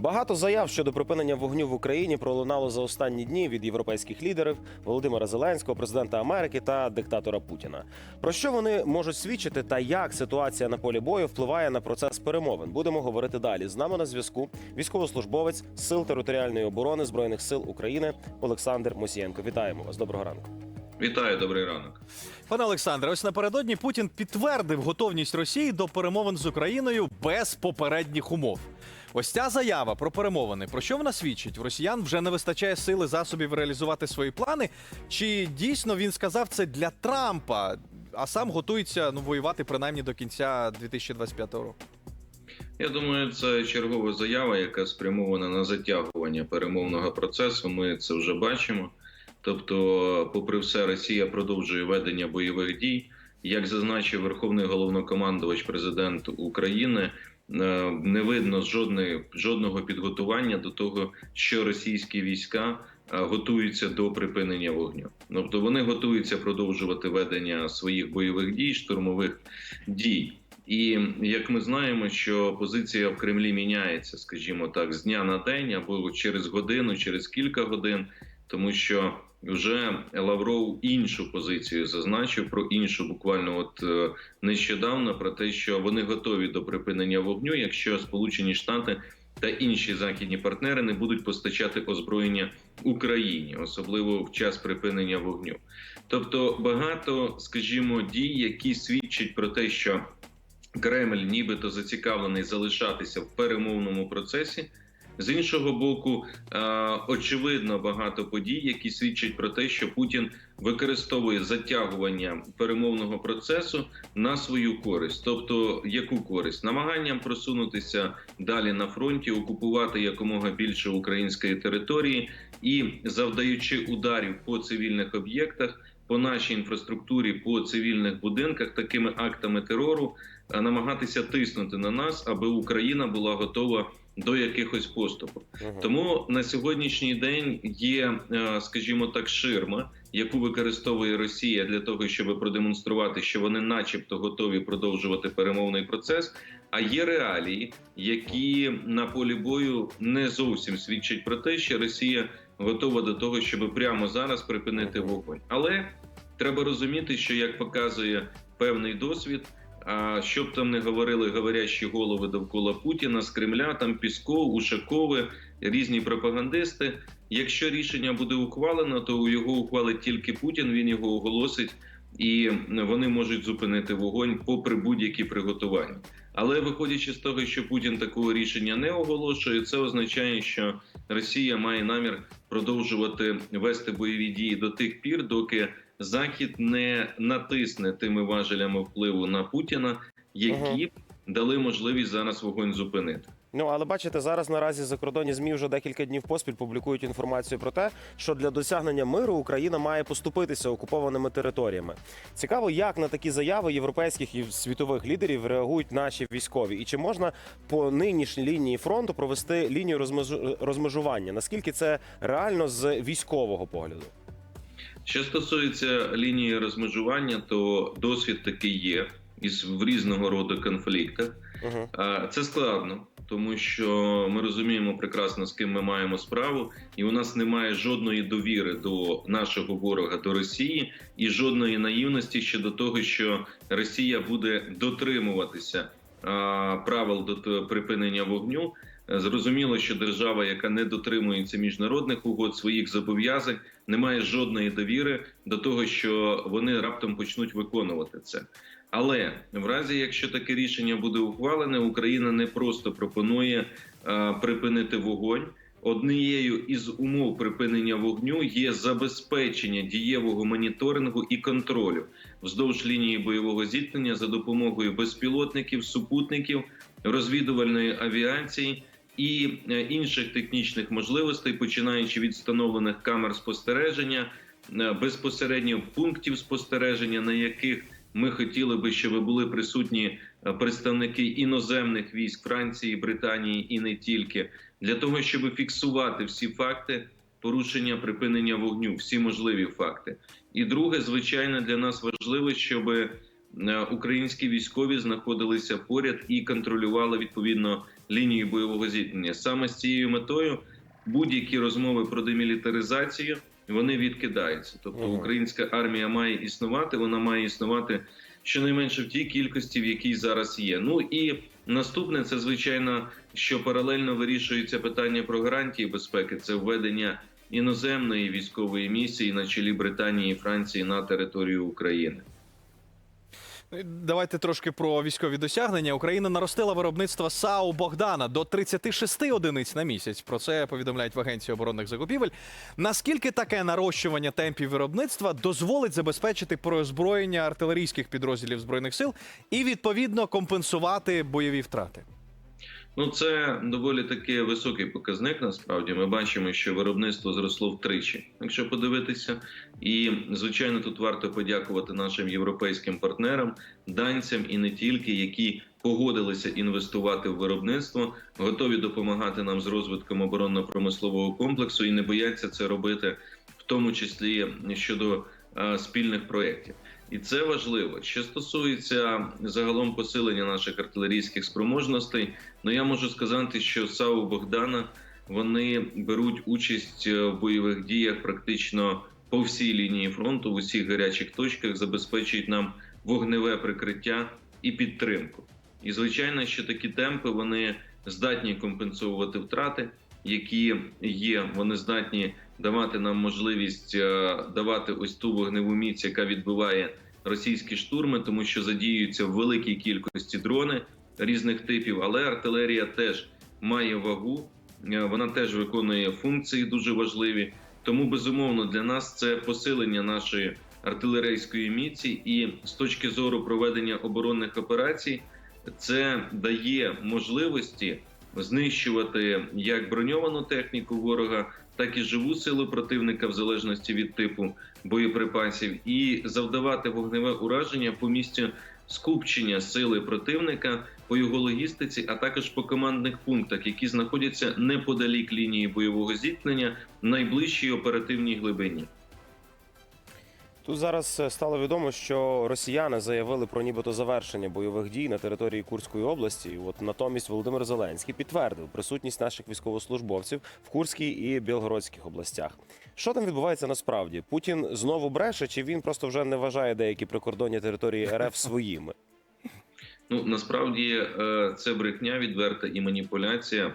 Багато заяв щодо припинення вогню в Україні пролунало за останні дні від європейських лідерів Володимира Зеленського, президента Америки та диктатора Путіна. Про що вони можуть свідчити та як ситуація на полі бою впливає на процес перемовин? Будемо говорити далі. З нами на зв'язку військовослужбовець Сил територіальної оборони збройних сил України Олександр Мосієнко. Вітаємо вас. Доброго ранку. Вітаю, добрий ранок. Пане Олександре, ось напередодні Путін підтвердив готовність Росії до перемовин з Україною без попередніх умов. Ось ця заява про перемовини. Про що вона свідчить? В росіян вже не вистачає сили засобів реалізувати свої плани. Чи дійсно він сказав це для Трампа, а сам готується ну воювати принаймні до кінця 2025 року? Я думаю, це чергова заява, яка спрямована на затягування перемовного процесу. Ми це вже бачимо. Тобто, попри все, Росія продовжує ведення бойових дій. Як зазначив Верховний головнокомандувач, президент України, не видно жодної жодного підготування до того, що російські війська е, готуються до припинення вогню. Тобто вони готуються продовжувати ведення своїх бойових дій, штурмових дій. І як ми знаємо, що позиція в Кремлі міняється, скажімо так, з дня на день або через годину, через кілька годин, тому що вже Лавров іншу позицію зазначив про іншу, буквально от е, нещодавно, про те, що вони готові до припинення вогню, якщо Сполучені Штати та інші західні партнери не будуть постачати озброєння Україні, особливо в час припинення вогню. Тобто багато, скажімо, дій, які свідчать про те, що Кремль нібито зацікавлений залишатися в перемовному процесі. З іншого боку, е, очевидно багато подій, які свідчать про те, що Путін використовує затягування перемовного процесу на свою користь. Тобто, яку користь намаганням просунутися далі на фронті, окупувати якомога більше української території і завдаючи ударів по цивільних об'єктах, по нашій інфраструктурі, по цивільних будинках, такими актами терору, е, намагатися тиснути на нас, аби Україна була готова до якихось поступок. Мгм. Тому на сьогоднішній день є, е, скажімо так, ширма, яку використовує Росія для того, щоб продемонструвати, що вони, начебто, готові продовжувати перемовний процес. А є реалії, які на полі бою не зовсім свідчать про те, що Росія готова до того, щоб прямо зараз припинити вогонь. Але треба розуміти, що як показує певний досвід. А що б там не говорили говорящі голови довкола Путіна з Кремля, там Пісков, Ушакови, різні пропагандисти. Якщо рішення буде ухвалено, то його ухвалить тільки Путін. Він його оголосить, і вони можуть зупинити вогонь попри будь-які приготування. Але виходячи з того, що Путін такого рішення не оголошує, це означає, що Росія має намір продовжувати вести бойові дії до тих пір, доки Захід не натисне тими важелями впливу на Путіна, які б дали можливість зараз вогонь зупинити. Ну але бачите, зараз наразі закордонні змі вже декілька днів поспіль публікують інформацію про те, що для досягнення миру Україна має поступитися окупованими територіями. Цікаво, як на такі заяви європейських і світових лідерів реагують наші військові, і чи можна по нинішній лінії фронту провести лінію розмежу- розмежування? Наскільки це реально з військового погляду? Що стосується лінії розмежування, то досвід такий є із в різного роду конфліктах. Угу. А, Це складно, тому що ми розуміємо прекрасно, з ким ми маємо справу, і у нас немає жодної довіри до нашого ворога, до Росії, і жодної наївності щодо того, що Росія буде дотримуватися правил до припинення вогню. Е, Зрозуміло, що держава, яка не дотримується міжнародних угод своїх зобов'язань, не має жодної довіри до того, що вони раптом почнуть виконувати це. Але в разі, якщо таке рішення буде ухвалене, Україна не просто пропонує е, припинити вогонь. Однією із умов припинення вогню є забезпечення дієвого моніторингу і контролю вздовж лінії бойового зіткнення за допомогою безпілотників, супутників, розвідувальної авіації і е, інших технічних можливостей, починаючи від встановлених камер спостереження, е, безпосередньо пунктів спостереження, на яких ми хотіли би, щоб були присутні е, представники іноземних військ Франції, Британії і не тільки для того, щоб фіксувати всі факти порушення припинення вогню, всі можливі факти. І друге, звичайно, для нас важливо, щоб українські військові знаходилися поряд і контролювали відповідно лінію бойового зіткнення. Саме з цією метою будь-які розмови про демілітаризацію вони відкидаються. Тобто українська армія має існувати, вона має існувати щонайменше в тій кількості, в якій зараз є. Ну і наступне це звичайно, що паралельно вирішується питання про гарантії безпеки. Це введення іноземної військової місії на чолі Британії і Франції на територію України. Давайте трошки про військові досягнення. Україна наростила виробництво САУ Богдана до 36 одиниць на місяць. Про це повідомляють в агенції оборонних закупівель. Наскільки таке нарощування темпів виробництва дозволить забезпечити переозброєння артилерійських підрозділів збройних сил і відповідно компенсувати бойові втрати? Ну, це доволі таки високий показник. Насправді ми бачимо, що виробництво зросло втричі, якщо подивитися. І звичайно, тут варто подякувати нашим європейським партнерам, данцям і не тільки, які погодилися інвестувати в виробництво, готові допомагати нам з розвитком оборонно-промислового комплексу і не бояться це робити, в тому числі щодо е, спільних проєктів. І це важливо. Що стосується загалом посилення наших артилерійських спроможностей, ну я можу сказати, що САУ Богдана вони беруть участь в бойових діях практично по всій лінії фронту, в усіх гарячих точках, забезпечують нам вогневе прикриття і підтримку. І звичайно, що такі темпи вони здатні компенсувати втрати, які є. Вони здатні давати нам можливість е, давати ось ту вогневу міць, яка відбиває російські штурми, тому що задіюються в великій кількості дрони різних типів, але артилерія теж має вагу, е, вона теж виконує функції дуже важливі. Тому безумовно для нас це посилення нашої артилерійської міці, і з точки зору проведення оборонних операцій, це дає можливості знищувати як броньовану техніку ворога, так і живу силу противника в залежності від типу боєприпасів, і завдавати вогневе ураження по місцю скупчення сили противника по його логістиці, а також по командних пунктах, які знаходяться неподалік лінії бойового зіткнення в найближчій оперативній глибині. Тут зараз е, стало відомо, що росіяни заявили про нібито завершення бойових дій на території Курської області. От натомість Володимир Зеленський підтвердив присутність наших військовослужбовців в Курській і Білгородських областях. Що там відбувається насправді? Путін знову бреше, чи він просто вже не вважає деякі прикордонні території РФ своїми? Ну насправді е, це брехня відверта і маніпуляція.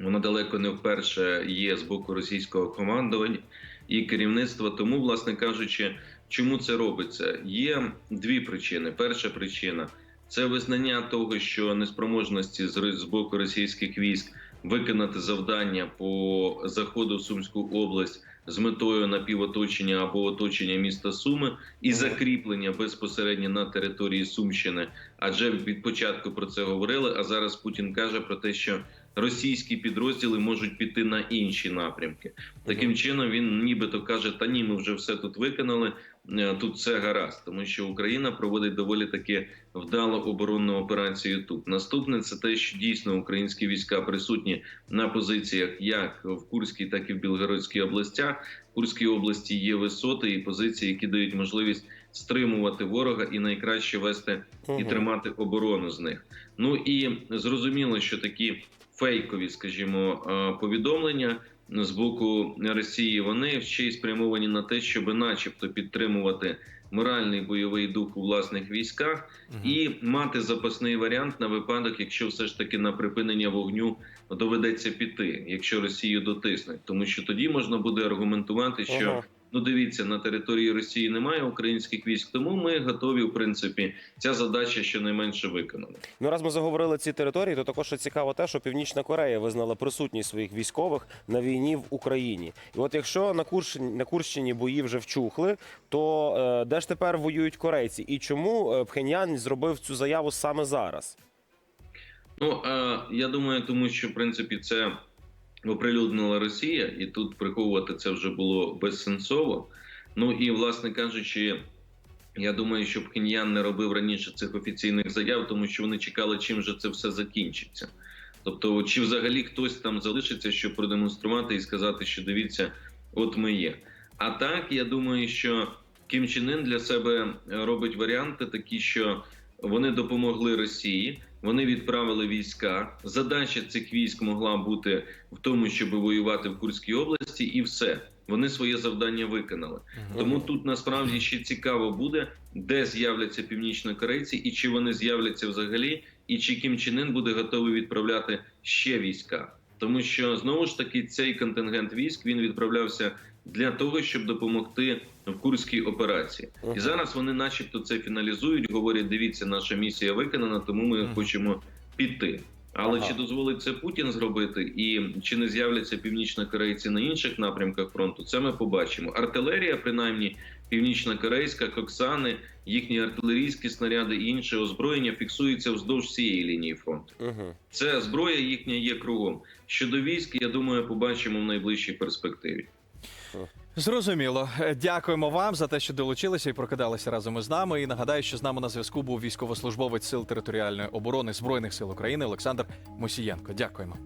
Вона далеко не вперше є з боку російського командування і керівництва. Тому, власне кажучи, чому це робиться? Є дві причини. Перша причина це визнання того, що неспроможності з боку російських військ виконати завдання по заходу в Сумську область з метою напівоточення або оточення міста Суми і закріплення безпосередньо на території Сумщини. Адже від початку про це говорили. А зараз Путін каже про те, що російські підрозділи можуть піти на інші напрямки. Таким чином він нібито каже: Та ні, ми вже все тут виконали. е, Тут все гаразд, тому що Україна проводить доволі таки вдалу оборонну операцію. Тут наступне це те, що дійсно українські війська присутні на позиціях як в Курській, так і в Білгородській областях. В Курській області є висоти і позиції, які дають можливість стримувати ворога і найкраще вести і тримати оборону з них. Ну і зрозуміло, що такі фейкові, скажімо, е, повідомлення з боку Росії. Вони ще й спрямовані на те, щоб, начебто, підтримувати моральний бойовий дух у власних військах і мати запасний варіант на випадок, якщо все ж таки на припинення вогню доведеться піти, якщо Росію дотиснуть, тому що тоді можна буде аргументувати, що Ага. Ну, дивіться, на території Росії немає українських військ, тому ми готові, в принципі, ця задача щонайменше виконана. Ну, раз ми заговорили ці території, то також цікаво те, що Північна Корея визнала присутність своїх військових на війні в Україні. І от якщо на Курщині, на Курщині бої вже вчухли, то е, де ж тепер воюють корейці? І чому е, Пхеньян зробив цю заяву саме зараз? Ну е, я думаю, тому що в принципі це оприлюднила Росія, і тут приховувати це вже було безсенсово. Ну і власне кажучи. Я думаю, що Пхеньян не робив раніше цих офіційних заяв, тому що вони чекали, чим же це все закінчиться. Тобто, чи взагалі хтось там залишиться, щоб продемонструвати і сказати, що дивіться, от ми є. А так, я думаю, що Кім Чен Ін для себе робить варіанти такі, що вони допомогли Росії Вони відправили війська. Задача цих військ могла бути в тому, щоб воювати в Курській області, і все. Вони своє завдання виконали. Тому тут насправді ще цікаво буде, де з'являться північнокорейці, і чи вони з'являться взагалі, і чи Кім Чен буде готовий відправляти ще війська. Тому що знову ж таки цей контингент військ він відправлявся для того, щоб допомогти в курській операції. І зараз вони, начебто, це фіналізують. Говорять: дивіться, наша місія виконана, тому ми хочемо піти. Але Ага. чи дозволить це Путін зробити, і чи не з'являться північнокорейці на інших напрямках фронту? Це ми побачимо. Артилерія, принаймні, північнокорейська, коксани, їхні артилерійські снаряди і інше озброєння фіксується вздовж всієї лінії фронту. Угу. Це зброя їхня є кругом. Щодо військ, я думаю, побачимо в найближчій перспективі. Зрозуміло. Е, Дякуємо вам за те, що долучилися і прокидалися разом із нами. І нагадаю, що з нами на зв'язку був військовослужбовець сил територіальної оборони збройних сил України Олександр Мосієнко. Дякуємо.